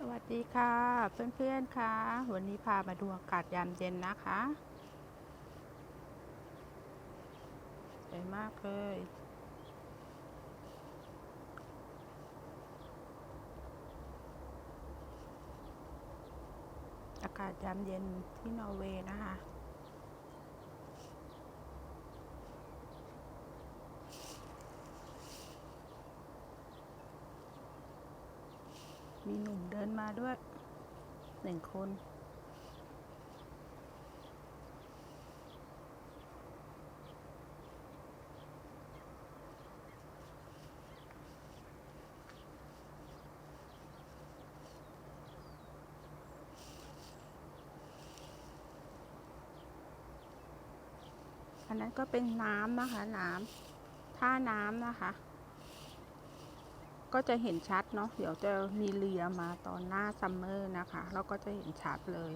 สวัสดีค่ะ เพื่อนๆค่ะ วันนี้พามาดูอากาศยามเย็นนะคะสวยมากเลยอากาศยามเย็นที่นอร์เวย์นะคะ มีหนุ่มเดินมาด้วยหนึ่งคนอันนั้นก็เป็นน้ำนะคะ น้ำท่าน้ำนะคะ ก็จะเห็นชัดเนาะเดี๋ยวจะมีเรือมาตอนหน้าซัมเมอร์นะคะ เราก็จะเห็นชัดเลย